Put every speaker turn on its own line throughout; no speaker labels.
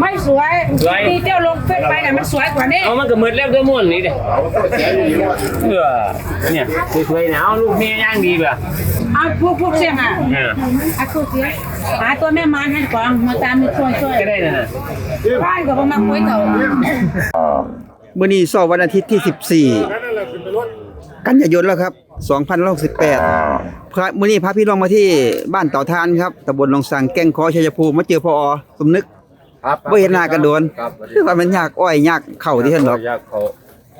ไม่สวย
สวย
ที่เที่ยวลงเฟซไปน่ะมันสวยกว่านี้
เอามันก็หมืดแล้วก็ม่วนนี่เด้เออเนี่ยสวยๆนะเอาลูกแม่ย่างดีป่ะ
เอาพวกพวกเสียงอะ
เนี่ย
เอาคู่เสียงหาตัวแม่มารให้ก่อนมาตามมาช่วยช่วย
ก็ได้นั่นน่ะ
บ้านก็บ่มาคุยเก่า
มื่อนี้สาร์วันอาทิตย์ที่ 14 กันยายนแล้วครับ 2068พระมื่อนี้พาพี่น้องมาที่บ้านเต่าทานครับตำบลหนองสังแก้งคอชัยภูมิมาเจอพอสมนึก
ครับ
บ่เห็นหน้ากันโดน
ครับ
คือว่ามันยากอ้อยยากเข้าที่ท่านดอก
อยากเขา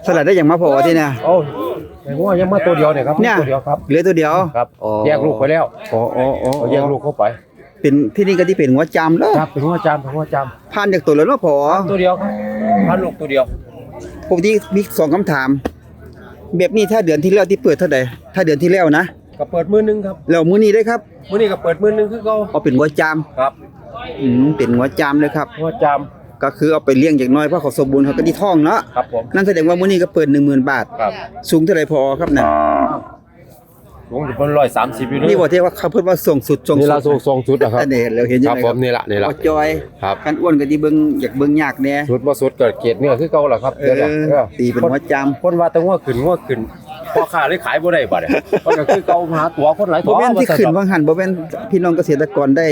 สลัดได้อย่างมาพอที่เนี่ย
โอ้ยแต่ว่ายังมาตัวเดียวเนี่ยครับ
เนี่ย
ตัวเดียวครับ
เหลือตัวเดียว
ครับ
อ๋อ
แยกลูกไปแล้ว
อ๋ออ๋ออ๋อ
เอาแยกลูกเข้าไป
เป็นที่นี่ก็ที่เป็นหัวจามแล้ว
ครับเป็นหัวจามเป็นหัวจาม
ผ่านจากตัวแล้วเนาะพอ
ตัวเดียวครับพันลูกตัวเดียว
ผมที่มีสองคำถาม แบบนี้ถ้าเดือนที่แล้วที่เปิดเท่าใดถ้าเดือนที่แล้วนะ
ก็เปิดมือหนึงครับ
แล้วมื้อนี้ได้ครับ
มื้อนี้ก็เปิดมือหนึงคือเขา
เอาเป็นหัวจาม
ครับ
อืมเป็นหัวจามเลยครับ
หัวจาม
ก็คือเอาไปเลี้ยงอย่างน้อยเพราะเขาสมบูรณ์เขาก็ที่ท้องเนาะ
ครับผม
นั่นแสดงว่ามื้อนี้ก็เปิด10,000 บาท
ครับ
สูงเท่าไหร่พอครับน่ะ
สูงอยู่บนร้อยสามสิบอยู่
นี่บ่ที่ว่าเขาเพิ่นว่าส่งสุดส่ง
นี่
สุ
ละ
ด
ทรงทรงชุดนะครับ
อันนี้เราเห็นอ
ค
ยู่
รับ
ไหน
ผมนี่ละนี่ละ
พอจอย
ครับ
กันอ้วนก็ที่เบิ่งอยากเบิ่งยากแน่
ชุดบ่สุดเกิดเกียรติเนื้อคือเก่าแหละครับ
เอ
เดี๋ยว
อ
เดี๋ยว
ตีเป็นหัวจาม
คนว่าแต่ว่าขึ้นว่าขึ้นพ่อค้าเลยขายบ่ได้บัดเนี่ยมันก็คือเก่าหาตั๋วคนหลาย
บ่
ตั๋ว
แม่นที่
ว่า
ขึ้น
ซั่
ว่างหันบ่แม่นพี่น้องเกษตรกรได้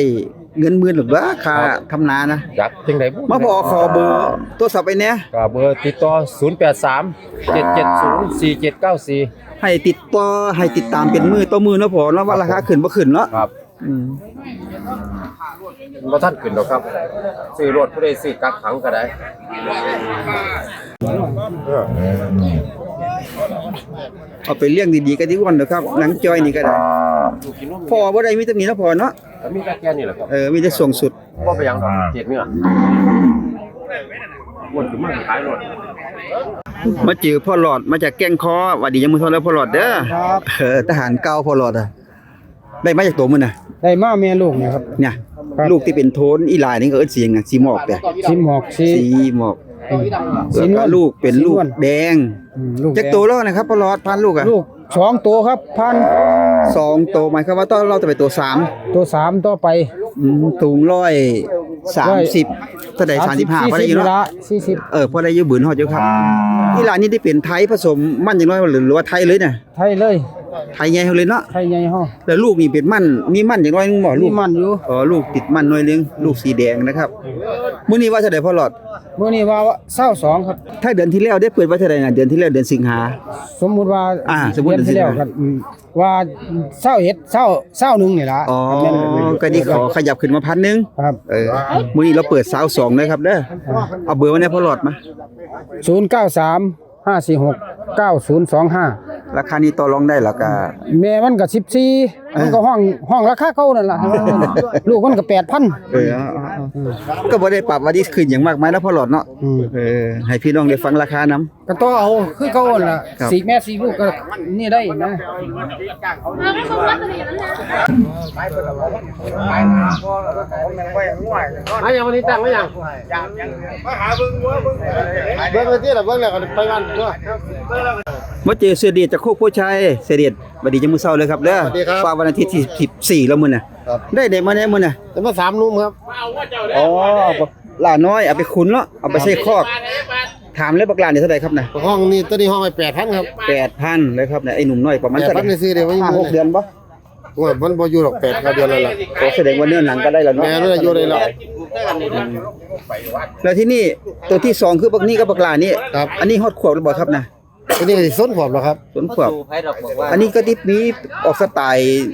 เงินหมื่นหรือว่าค่าทำนานะ
จักจังได๋
มาพอขอเบอร์โทรศัพท์ไปเนี่ย
ก็เบอร์ติดต่อ 083 770 4794
ให้ติดต่อให้ติดตามเป็นมือต่อมือเนาะพอแล้วว่าราคาขึ้นบ่ขึ้นเนาะ
ครับ
อืม
บ่ทันขึ้นดอกครับซื้อรถผู้ใดซื้อกักขังก็ได้
เอาไปเลี้ยงดีๆก็ดีกว่าเด้อครับหนังจอยนี่ก็ได้พอบ่ได้มีตรงนี้เนาะพอเนาะ
ก็มีแต่แค่นี้แหละครับ
เออมีแต่ส่งสุด
บ่ไปหยังดอกเจ็ดเนื้อวนขึ้นมาขายรถ
มาเจอพ่อหลอดมาจากแก้งคอหวัดดียังมือทอนแล้วพ่อหลอดเด้อ
ครับ
เออทหารเก่าพ่อหลอดอะได้มาจากตัวมันน่ะ
ได้มาแม่ลูกเนี่ยครับ
เนี่ย
ครับ
ลูกที่เป็นโทนอีหลายนี่ก็เอิ้นเสียงน่ะสีหมอกแต่
สีหมอกสี
สีหมอก
สี
แล้ว
นว
ก็
ล
ลูกเป็น
สี
ลูก
นวล
แดง
อืมลูก
จัก
แดง
โตแล้วนะครับพ่อหลอดพันลูกอะ
ลูกสองตัวครับพัน
สองโตหมายความว่าตอนเราจะไปตัวสาม
ตัวสามตัวไป
อืมสูงร้อยสามสิบเท่าใดสามสิบห้าพอได้อยู่
ละ
เนาะ
สี่สิบ
เออพอได้อยู่บืนฮอดอยู่ครับอีหลานนี่ได้เป็นไทยผสมมันอย่างน้อยหรือว่าไทยเลยน่ะ
ไทยเลย
ไทยใหญ่เฮาเลยเนาะ
ไทยใหญ่ห้อ
แล้วลูกนี่เป็นมันมีมันอย่างน้อยนึงบ่ลู
นี่
ก
มันอยู่
อ๋อลูกติดมันหน่อยนึงลูกสีแดงนะครับมื้อนี้ว่าเท่าใดพ่อหลอด
เมื่อนี้ว่าเศร้าสองครับ
ถ้าเดือนที่แล้วได้เปิดไว้เท่าใดน่ะเดือนที่แล้วเดือนสิงหา
สมมุติว่า
อ่าสมมุติ
เดือนที่แล้วครับอืมว่าเศร้าเฮ็ดเศร้าเศร้าหนึงนี่ล่ะ
อ๋อ
ครับแม่น
ก็นี่ขอขยับขึ้นมาพันหนึง
ครับ
เออมื้อนี้เราเปิดสาวสองนะครับเด้อเอาเบอร์มาเนี่ยพ่อหลอดมา
093 546 9025
ราคานี้ต่อรองได้แล้วก็
แม่มันก็14 มันก็ห้องห้องราคาเก่านั่นล่ะลูกมันก็8,000
เออเอาเอาเอาก็บ่ได้ปรับว่าที่ขึ้นอย่างมากมายนะพ่อหลอดเนาะ
อืม
เออให้พี่น้องได้ฟังราคานํ
ก็ต้องเอาคือเขาหั่นล่ะ
ครับ
สีแม่สีลูกก็นี่ได้นะ
มายังวันนี้ตั้งไว้ยัง
เบิ่งเลยที่ละเบิ่งแล้วก็ไปกันตัว
มาเจอเสด็จจากโคกโพชัยเสด็จบัดนี้จะมื้อเช้าเลยครับเด้อฝากวันอาทิตย์ที่14แล้วมื้อน่ะได้ได้มาแน่มื้อน่ะ
จะมาสามนุ่มครับ
อ๋อเอาไปหลาน้อยเอาไปขุนเนาะเอาไปใส่คอกถามเลยบักหลานนี่เท่าไหร่ครับน่ะ
ห้องนี้ตัวนี้ห้องไปแปดพันครับ
8,000เลยครับเนี่ยไอ้หนุ่มน้อยประมาณ
แปด
เท่าไห
พัน
ร่
ซื้อเดี๋ยวไม่
ห้าหกเดือนบ่
โอ้ยมันบ่อยู่หรอกแปดเดือนแล้วล่ะ
โอ้แสดงว่าเนื้อหนังก็ได้แล้วเนาะ
แม่นั่นอยู่ได้แล้ว
แล้วที่นี่ตัวที่สองคือบักนี่กับบักหลานนี่
ครับ
อันนี้ฮอดขวบแล้วบ่ครับน่ะ
ตัวนี้ส้นขวบแล้วครับ
สวนขวบอันนี้ก็ที่มีออกสไตล์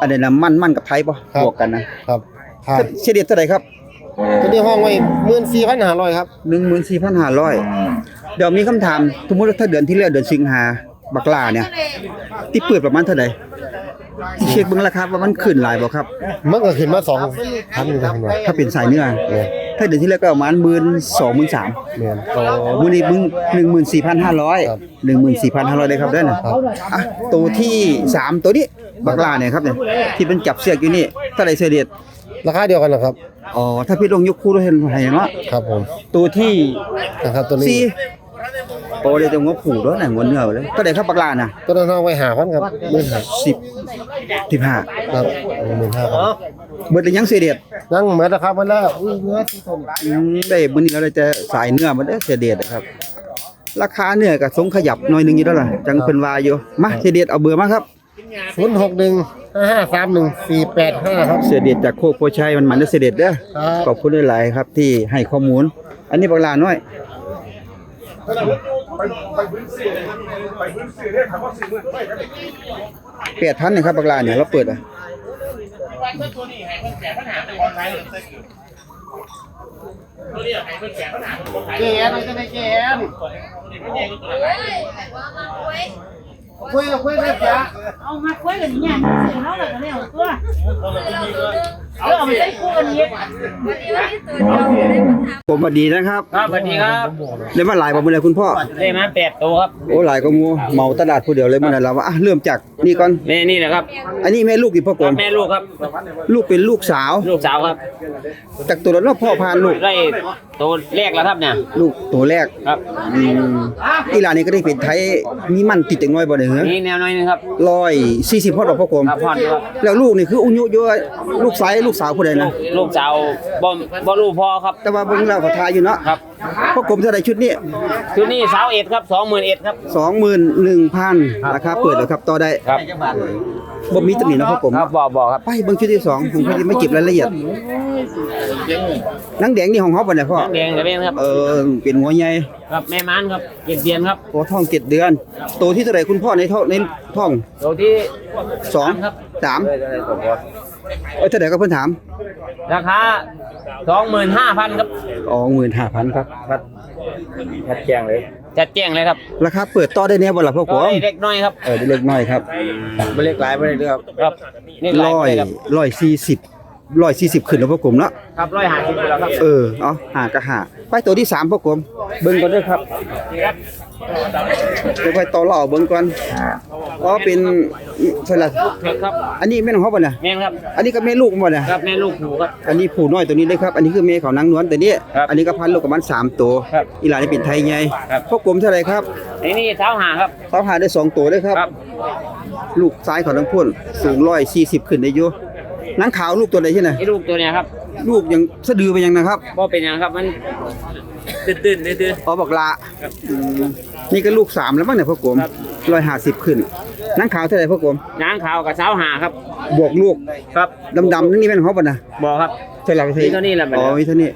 อันนี้นะมันมันกับไทยป่ะ
ครับ
บวกกันนะครับ
ครับ
เฉลี่ยเท่าไหร่ครับ
ตัวนี้ห้องไว้หมื่นสี่พันห้าร้อยครับ
14,500 เดี๋ยวมีคำถามสมมุติว่าถ้าเดือนที่แล้วเดือนสิงหาบักลาเนี่ย ที่เปิดประมาณเท่าไหร่ที่ เช็คเบิ่งราคาว่ามันขึ้นหลายบ่ครับ
มันก็ขึ้นมาสองพันครับว่า
ถ้าเป็นสายเนื้อ
แม่น
ถ้าเดือนที่แล้วก็ประมาณ12,000 13,000
แม่นโอ้
มื้อนี้มึง14,500
ครับ
14,500เลยครับเด้อน่ะอะตัวที่สามตัวนี้บักลาเนี่ยครับเนี่ยที่เป็นจับเสือกอยู่นี่เท่าไหร่เฉลี่ย
ราคาเดียวกันนะครับ
อ๋อถ้าพี่ลงยกคู่แล้วเห็นไหเนาะ
ครับผม
ตัวที่
นะครับตัวนี้
สี่ โอ้เดี๋ยวจะงบผูแล้วไหนะงวเนื้อเลยก็ได้ครับปากลาน่ะ
ตัวนั้นห้องไว้ห้าพันครับหมื่นห้า
สิบสิบห้า
ครับหมื่นห้าพัน
เบิดได้ยังเสียเดช
ยังเหมือนนะครับมันแล้วอุ้ยเนื้อที่ต้น
อืมได้มื้อนี้เราได้แต่สายเนื้อมันเด้อเสียเดชนะครับราคาเนื้อก็ทรงขยับหน่อยหนึงอยู่แล้วล่ะจังเพิ่นว่าอยู่มาเสียเดชเอาเบอร์มาครับ
ศูนย์หกหนึ่งห้าสามหนึ่งสี่แปดห้าครับ
เสียเดชจากโคกโพชัยมันมันเด้อเสียเดชเด้อ
ครับ
ขอบคุณหลายๆครับที่ให้ข้อมูล อันนี้บักลาน้อย แปดพันนี่ครับบักลาเนี่ยเราเปิดอะ
เกนจะได้เกนคุยคุยได้จ้ะ
เอามาคุยกันเนี่ยซื้อเนาะแล้วก็แล้วตัว เออเอาไปใส่คู่กันอีก
ผมสวัสดีนะครับ
ครับสวัสดีครับ
เรียกว่าหลายบ่มื้อเลยคุณพ่อ
ได้มาแปดตัวครับ
โอ้หลายก็งูเหมาตลาดผู้เดียวเลยมื้อนั้นเราว่าอะเริ่มจากนี่ก่อน
แม่นี่แหละครับ
อันนี้แม่ลูกอีพ่อก
ครั
ล
บ
ม
แม่ลูกครับ
ลูกเป็นลูกสาว
ลูกสาวครับ
จากตัวแล้วเนาะพ่อพานลูก
ได้ตัวแรกแล้วครับเนี่ย
ลูกตัวแรก
ครับ
อืมอีหลานนี่ก็ได้เป็นไทยมีมันติดจังน้อยบ่ได้เหรอ
นี่แนวน้อยหนึงครับ
140พอดอกพ่อกลม
ครับพอดครับ
แล้วลูกนี่คืออุยุเยอะลูกสายลูกสาวผู้ใดนะ
ลูกสาวบ่บ่รู้พอครับ
แต่ว่าเบิ่งแล้วเขาทายอยู่เนาะ
ครับ
พ่อกลมเท่าใดชุดนี้
ชุดนี้สาวเอ็ดครับสองหมื่นเอ็ดครับ
21,000ราคาเปิดแล้วครับต่อได้
ครับ
บ่มีตำหนิเนาะพ่อกลม
ครับบอกบอกครับ
ไปเบิ่งชุดที่สองผมก็จะไม่เก็บรายละเอียดนางแดงนี่ของเฮาบ่เนี่ยพ่อ
แดงกระเบนครับ
เออเป็นหัวใหญ่
ครับแม่ม้านครับเจ็ดเดือนครับ
โอ้ท้องเจ็ดเดือนโตที่เท่าไหร่คุณพ่อในท้องในท้อง
ตัวที่
สอง
ครับ
สามเอ้ยเท่าไหร่ก็เพิ่นถาม
ราคาสองหมื่นห้าพันครับ
อ๋อ15,000ครับ
จัดแจ้งเลย จัดแจ้งเลยครับ
ราคาเปิดต่อได้แน่บ่ล่ะพ่อ
ก็
ผม
ได้เล็กน้อยครับ
เออได้เล็กน้อยครับ
ไม่เล็กหลายไม่ได้เลือกครับนี่หลาย
ร้อย
ไม่ได้ครับ
ร้อยสี่สิบร้อยสี่สิบขึ้นแล้วพ่อกลมเนาะ
ครับร้อยห้าสิบแล้วครับ
เออ เอาหากะหา ไปตัวที่สามพ่อกลมเบิ่งก่อนเด้อครับ เดี๋ยวไปต่อล่อเบิ่งก่อนอ๋อเป็นสลัด
เถิกครับ
อันนี้แม่นของเขาบ่น่ะ
แม่นครับ
อันนี้ก็แม่ลูกบ่น่ะ
ครับแม่ลูกผูครับ
อันนี้ผู้น้อยตัวนี้เลยครับ อันนี้คือแม่เขานางนวลตัวนี้
ครับ
อันนี้ก็พันลูกประมาณสามตัว
ครับ
อีหลานนี่เป็นไทยใหญ่
ครับ
พ่อกลมเท่าไหร่ครับ
ไอ้นี่เท้าหาครับ
เขาหาได้สองตัวเลยครับ
ครับ
ลูกซ้ายเขาทั้งพ่นสูงร้อยสี่สิบขึ้นได้อยู่นางขาวลูกตัวไหนที่ไหน
ไอ้ลูกตัวเนี้ยครับ
ลูกยังสะดือไปยังนะครับ
บ่เป็นหยังครับมันตื่นตื่นๆตื่น
อ๋อบอกลาอืมนี่ก็ลูกสามแล้วมั้งเนี่ยพ่อกลม
ครับ
ร้อยห้าสิบขึ้นนางขาวเท่าไหร่พ่อกลม
ๆนางขาวกับเท้าหาครับ
บวกลูก
ครับ
ดำๆนี่เป็นของเขาป่ะนะ
บอกครับ
เท่าไหร่
มีเท่านี้แหละบัดนี้
อ๋อมีเท่านี้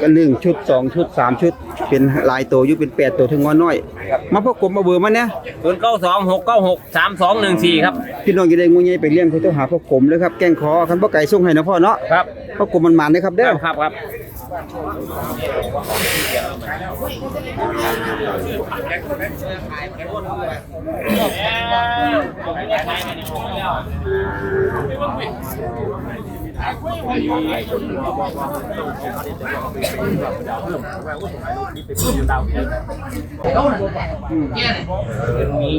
ก็หนึ่งชุดสองชุดสามชุด เป็นลายโตอยู่เป็นแปดตัวถึงงอน้อย มาพ่อกลมมาเบอร์มาเนี่ย
ศูนย์เก้าสองหกเก้าหกสามสองหนึ่งสี่ครับ
พี่น้องจะได้งูใหญ่ไปเลี้ยงเขาต้องหาพ่อกลมเลยครับแกล้งคอคันพ่อไก่ส่งให้นะพ่อเนาะ
ครับ
พ่อกลมมันมันๆนะครับเด้อ
ครับครับ
กี่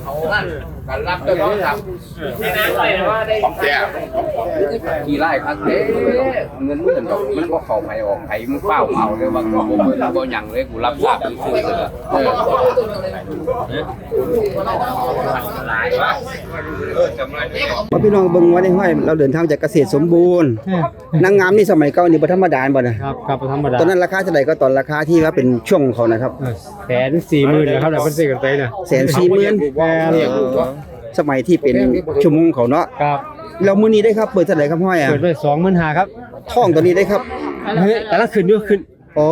ครับเด้เงินมันดอกมันบ่เข้าไปออกไปมันเป้าเอาเลยว่าบ่บ่บ่หยังเลยกูรับทราบซื่อๆเลยเออ
มาพี่น้องเบิ่งว่าในห้อยเราเดินทางจากเกษตรสมบูรณ์นางงามนี่สมัยเก่านี่บ่ธรรมดาบ่นะครับ
ครับธรรมดา
ตอนนั้นราคาเท่าไหร่ก็ตอนราคาที่ว่าเป็นช่วงของเขานะครับ
แสนสี่หมื่นแล้วครับเดี๋ยวเพิ่นซื้อกันไปเนี่ย
แสนสี่หมื่น
แม่น
สมัยที่เป็นชั่วโมงเขาเนาะ
ครับ
แล้วมื้อนี้ได้ครับเปิดเท่าไหร่ครับห้อยอะ
เปิดไว้สองหมื่นห้าครับ
ท้องตัวนี้ได้ครับ
เฮ้ยแต่ละขึ้นอยู่ขึ้น
อ๋อ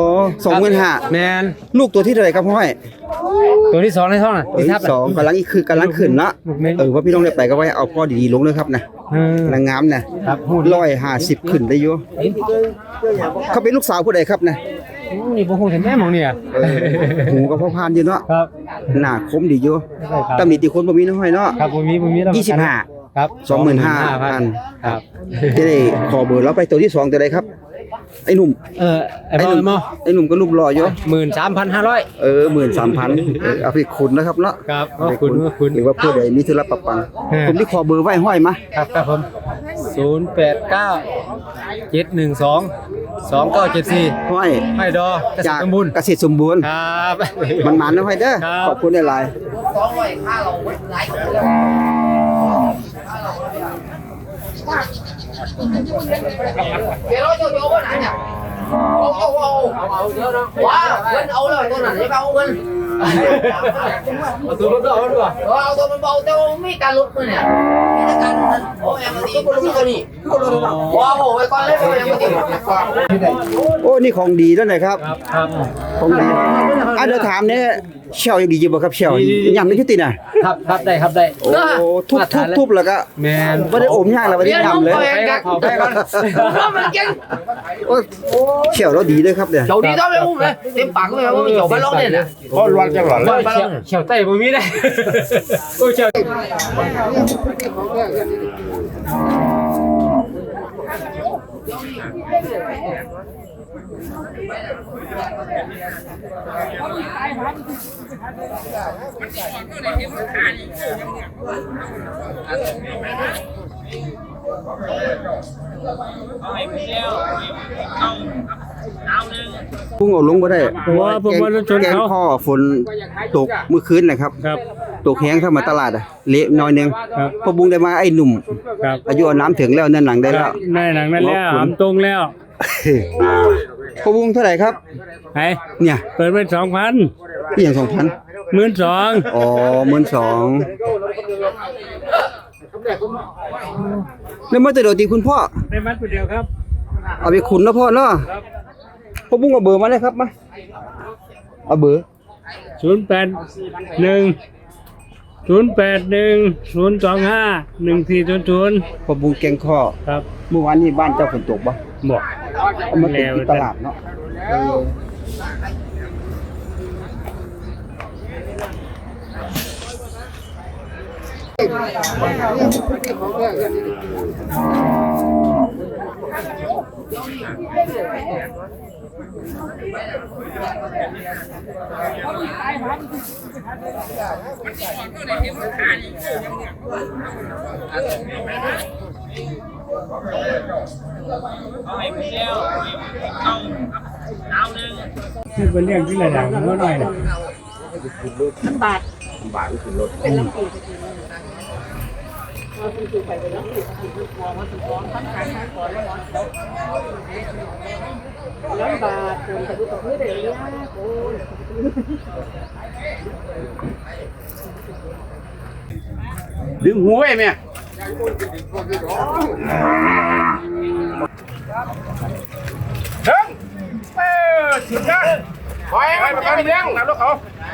สองหมื่นห้า
แมน
ลูกตัวที่เท่าไหร่ครับห้อย
ตัวที่สองในท้องน่ะ
ตัว
ที่ทับ
ที่สองกำลังอีกคือกำลังขึ้นเนาะ
ลูกเม้น
เออว่าพี่น้องได้ไปก็ไว้เอาพ่อดีๆลงเลยครับนะ
เออนา
งงามนะครับ
พูด
ร้อยห้าสิบขึ้นได้อยู่เขาเป็นลูกสาวผู้ใดครับนะ
นี่ผมคงเห็นแม่หมองเนี่ยเออ
หูก็พอพานอยู่เนาะ
ครับ
หนาคมดีอยู่ตำหนิติคนบ่มีน้อยเนาะ
ครับบ่มีบ่มีแล้ว
25
ครับ
25,000
ครับ
จะได้ขอเบอร์แล้วไปตัวที่สองตัวใดครับ ไอ้หนุ่ม
เออไอ้
หนุ่ม
นุ่
ไอ้หนุ่มก็รูปหล่ออยู่
13,500 เออ13,000
เออเอาไปคุณนะครับเนาะ
ครับขอบคุณขอบคุณ
หรือว่าผู้ใดมีธุระปะปัง
เออ
ผมที่ขอเบอร์ไว้ห้อยมา
ครับครับผม089 712 สองสองเก้าเจ็ดสี่
ห้อย
ให้ดอเกษต
จาก
รสมบูรณ์
เกษตรสมบูรณ์
ครับ
มันหมานนะห้อยเด้อ
ครับ
ขอบคุณในไลน์
ว้าวเงินเอาเลยตัวนั้นจะเอาเงิน เอาตัวมันเบาด้วยเอาตัวมันเบาแต่ว่าไม่การลดมือเนี่ยมีแต่การโอ้ยยังมาตีคนละตัวนี่ว้าวไปก่อนเลยยังมาตี
โอ้นี่ของดีแล้วนะครับ
ครับครับ
ของดีอะเดี๋ยวถามเนี่ย เชลยังดีอยู่บ่ครับเชล
ดีดีดี
ยำได้ยุติน่ะ
ครับครับได้ครับได้
โอ้ทุบทุบทุบแล้วก็
แมน
บ่ได้อมยากแล้วบ่ได้ยำเลย
ขอไปก่อน
มันเก่ง
โอ้เชลเราดีด้วยครับเนี่ย
เจ้าดีต้องไปอุ้มเลยเต็มปากเลยว่ามีเจ้าบ้านร้องเนี่ยนะ
ก็รวนจังหรอ
เขียวเขียวไต้บ่มีได้โอ้เขียว
พุ่งเอาลงบ่ได้
ว่าผมว่าชน
แกง
เขา
พ่อฝนตกเมื่อคืนนะครับ
ครับ
ตกแห้งเข้ามาตลาดอะเละหน้อยหนึง
ครับ
พอบุงได้มาไอ้หนุ่ม
ครับ
อายุเอาน้ำถึงแล้วนั่นหลังได้แล้ว
ได้หนังนั่นแล้ว
ขอบคุณ
หามตรงแล้ว
พอบุงเท่าไหร่ครับ
ไอ้
เนี่ย
เปิดเป็นสองพัน
พี่อย่างสองพัน
หมื่นสอง
อ๋อหมื่นสองแล้วมาแต่โดดตีคุณพ่อ
ได้มัดตัวเดียวครับ
เอาไปขุนแล้วพ่อเนาะพ่อบุ้งเอาเบอร์มาเลยครับมา เอาเบอร์
ศูนย์แปดหนึ่ง ศูนย์แปดหนึ่งศูนย์สองห้าหนึ่งสี่ศูนย์ศูนย์
พ่อบุ้งแกงข้อ
ครับ
เมื่อวานนี้บ้านเจ้าฝนตกบ่
บอก
เอามาติดที่ตลาดเนาะ
นี่เป็นเรื่องที่ระดับมันก็หน่อยนะ
ดึงหูไว้แม่
เออสุดยอดไป ไปไปเลี้ยงนำรถเขา